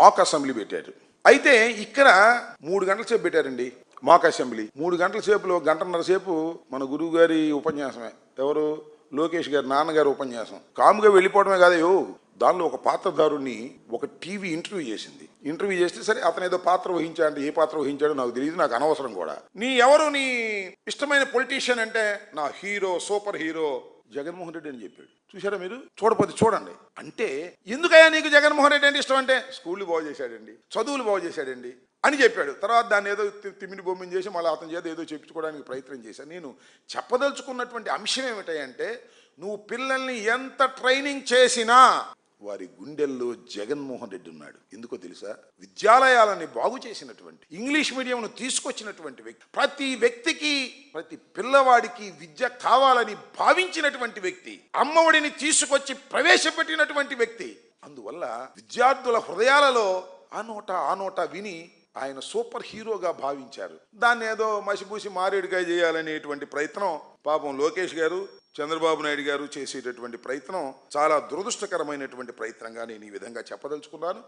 మాక్ assembly పెట్టారు. అయితే ఇక్కడ మూడు గంటల సేపు పెట్టారండి మాక్ అసెంబ్లీ. మూడు గంటల సేపులో గంటన్నర సేపు మన గురువు గారి ఉపన్యాసమే. ఎవరు? లోకేష్ గారి నాన్నగారి ఉపన్యాసం. కాముగా వెళ్ళిపోవడమే కాదయో దానిలో ఒక పాత్రధారుణ్ణి ఒక టీవీ ఇంటర్వ్యూ చేసింది. ఇంటర్వ్యూ చేస్తే సరే అతను ఏదో పాత్ర వహించాడు ఏ పాత్ర వహించాడో నాకు తెలియదు నాకు అనవసరం కూడా. నీ ఎవరు? నీ ఇష్టమైన పొలిటీషియన్ అంటే నా hero super hero Jaganmohan Reddy అని చెప్పాడు. చూసారా మీరు? చూడపోతే చూడండి. అంటే ఎందుకయ్యా నీకు జగన్మోహన్ రెడ్డి అంటే ఇష్టం అంటే? స్కూళ్ళు బాగు చేశాడండి. చదువులు బాగు చేశాడండి అని చెప్పాడు. తర్వాత దాన్ని ఏదో తిమ్మిడి బొమ్మిని చేసి మళ్ళీ అతని చేత ఏదో చెప్పించుకోవడానికి ప్రయత్నం చేశాను. నేను చెప్పదలుచుకున్నటువంటి అంశం ఏమిటంటే నువ్వు పిల్లల్ని ఎంత ట్రైనింగ్ చేసినా వారి గుండెల్లో జగన్మోహన్ రెడ్డి ఉన్నాడు. ఎందుకో తెలుసా? విద్యాలయాలని బాగు చేసినటువంటి ఇంగ్లీష్ మీడియంను తీసుకొచ్చినటువంటి వ్యక్తి ప్రతి వ్యక్తికి ప్రతి పిల్లవాడికి విద్య కావాలని భావించినటువంటి వ్యక్తి అమ్మఒడిని తీసుకొచ్చి ప్రవేశపెట్టినటువంటి వ్యక్తి. అందువల్ల విద్యార్థుల హృదయాలలో ఆ నోట ఆ నోట విని ఆయన సూపర్ హీరోగా భావించారు. దాన్ని ఏదో మసిపూసి మారేడుగా చేయాలనేటువంటి ప్రయత్నం పాపం లోకేష్ గారు చంద్రబాబు నాయుడు గారు చేసేటటువంటి ప్రయత్నం చాలా దురదృష్టకరమైనటువంటి ప్రయత్నంగా నేను ఈ విధంగా చెప్పదలుచుకున్నాను.